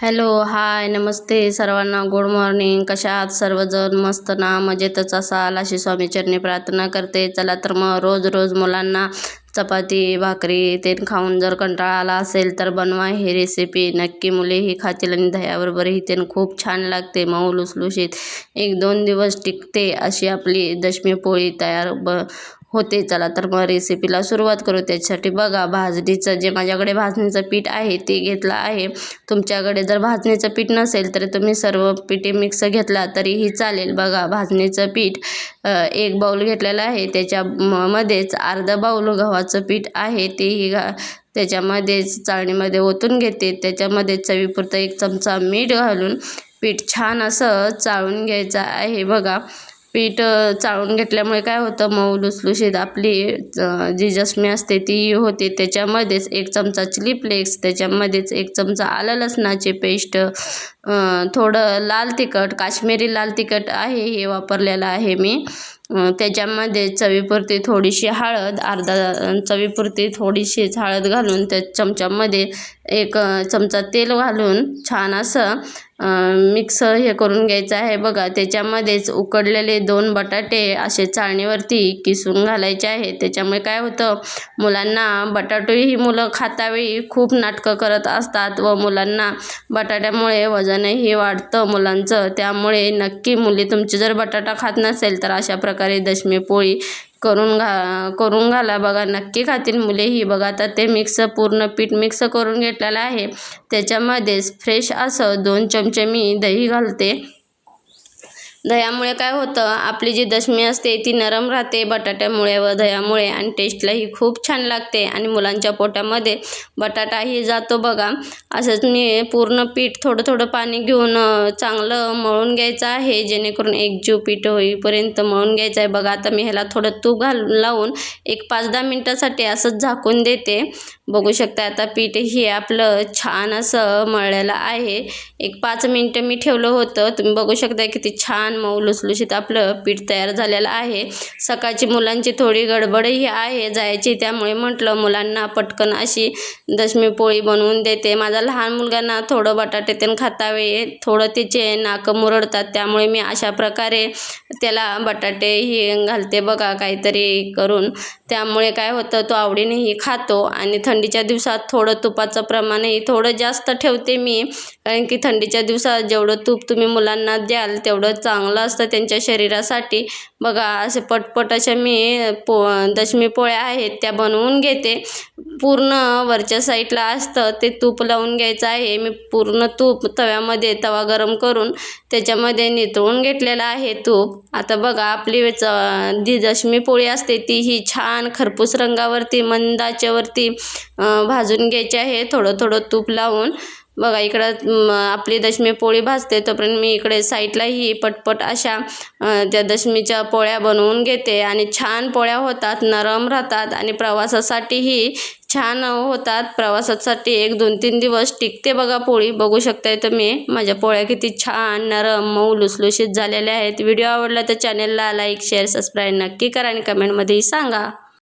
Hello hi नमस्ते सर्वांना. Good morning. कशा आहात सर्वजण? मस्त ना? मजेतच असाल? अशी स्वामीचरणी प्रार्थना करते. चला तर मग रोज रोज मुलांना चपाती भाकरी ते खाऊन जर कंटाळा आला असेल तर बनवा ही रेसिपी नक्की मुलेही खातील आणि दह्याबरोबरही ते खूप छान लागते. मऊ लुसलुशीत. एक दोन दिवस टिकते अशी आपली दशमी पोळी तयार ब होते. चला तर मग रेसिपीला सुरुवात करू. त्याच्यासाठी बघा भाजणीचं जे माझ्याकडे भाजणीचं पीठ आहे ते घेतलं आहे. तुमच्याकडे जर भाजणीचं पीठ नसेल तर तुम्ही सर्व पिठे मिक्स घेतला तरीही चालेल. बघा भाजणीचं पीठ एक बाऊल घेतलेलं आहे. त्याच्या मध्येच बाऊल गव्हाचं पीठ आहे. तेही घा त्याच्यामध्येच चाळणीमध्ये ओतून घेते. त्याच्यामध्ये चवीपुरतं एक चमचा मीठ घालून पीठ छान असं चाळून घ्यायचं आहे. बघा पीठ चाळून घेतल्यामुळे काय होतं मऊ लुसलुशीत आपली जी जसमी असते ती होते. त्याच्यामध्येच एक चमचा चिली फ्लेक्स त्याच्यामध्येच एक चमचा आलं लसणाची पेस्ट थोडं लाल तिखट काश्मिरी लाल तिखट आहे हे वापरलेलं आहे मी. त्याच्यामध्ये चवीपुरती थोडीशी हळद अर्धा चवीपुरती थोडीशीच हळद घालून त्या चमच्यामध्ये एक चमचा तेल घालून छान असं मिक्स हे करून घ्यायचं आहे. बघा त्याच्यामध्येच उकडलेले दोन बटाटे असे चाळणीवरती किसून घालायचे आहे. त्याच्यामुळे काय होतं मुलांना बटाटोही मुलं खातावेळी खूप नाटकं करत असतात व मुलांना बटाट्यामुळे वजन वजनही वाढतं मुलांचं. त्यामुळे नक्की मुली तुमची जर बटाटा खात नसेल तर अशा प्रकारे दशमी पोळी करून घा करून घाला. बघा नक्की खातील मुले ही. बघा आता ते मिक्स पूर्ण पीठ मिक्स करून घेतलेलं आहे. त्याच्यामध्येच फ्रेश असं दोन चमचे मी दही घालते. दह्यामुळे काय होतं आपली जी दशमी असते ती नरम राहते बटाट्यामुळे व दह्यामुळे आणि टेस्टलाही खूप छान लागते आणि मुलांच्या पोटामध्ये बटाटाही जातो बघा. असंच मी पूर्ण पीठ थोडं थोडं पाणी घेऊन चांगलं मळून घ्यायचं आहे जेणेकरून एकजीव पीठ होईपर्यंत मळून घ्यायचं आहे. बघा आता मी ह्याला थोडं तूप घाल लावून एक पाच दहा मिनटासाठी असंच झाकून देते. बघू शकता आता पीठ हे आपलं छान असं मळलेलं आहे. एक पाच मिनटं मी ठेवलं होतं. तुम्ही बघू शकता किती छान मऊ लुसलुशीत आपलं पीठ तयार झालेलं आहे. सकाळची मुलांची थोडी गडबडही आहे जायची त्यामुळे म्हटलं मुलांना पटकन अशी दशमी पोळी बनवून देते. माझा लहान मुलगांना थोडं बटाटे त्यानं खातावे थोडं तिचे नाकं मुरडतात त्यामुळे मी अशा प्रकारे त्याला बटाटे ही घालते बघा काहीतरी करून. त्यामुळे काय होतं तो आवडीनेही खातो आणि थंडीच्या दिवसात थोडं तुपाचं प्रमाणही थोडं जास्त ठेवते मी. कारण की थंडीच्या दिवसात जेवढं तूप तुम्ही मुलांना द्याल तेवढं चांगलं असतं त्यांच्या शरीरासाठी. बघा असे पटपट अशा मी पो दशमी पोळ्या आहेत त्या बनवून घेते. पूर्ण वरच्या साईडला असतं ते तूप लावून घ्यायचं आहे. मी पूर्ण तूप तव्यामध्ये तवा गरम करून त्याच्यामध्ये नितळून घेतलेलं आहे तूप. आता बघा आपली जी दशमी पोळी असते ती ही छान खरपूस रंगावरती मंदाच्यावरती भाजून घ्यायची आहे. थोडं थोडं तूप लावून. बघा इकडं आपली दशमी पोळी भाजते तोपर्यंत मी इकडे साईडलाही पटपट अशा त्या दशमीच्या पोळ्या बनवून घेते. आणि छान पोळ्या होतात नरम राहतात आणि प्रवासासाठीही छान होतात. प्रवासासाठी एक दोन तीन दिवस टिकते बघा पोळी. बघू शकताय तुम्ही माझ्या पोळ्या किती छान नरम मऊ लुसलुशीत झालेल्या आहेत. व्हिडिओ आवडला तर चॅनलला लाईक शेअर सबस्क्राईब नक्की करा आणि कमेंटमध्येही सांगा.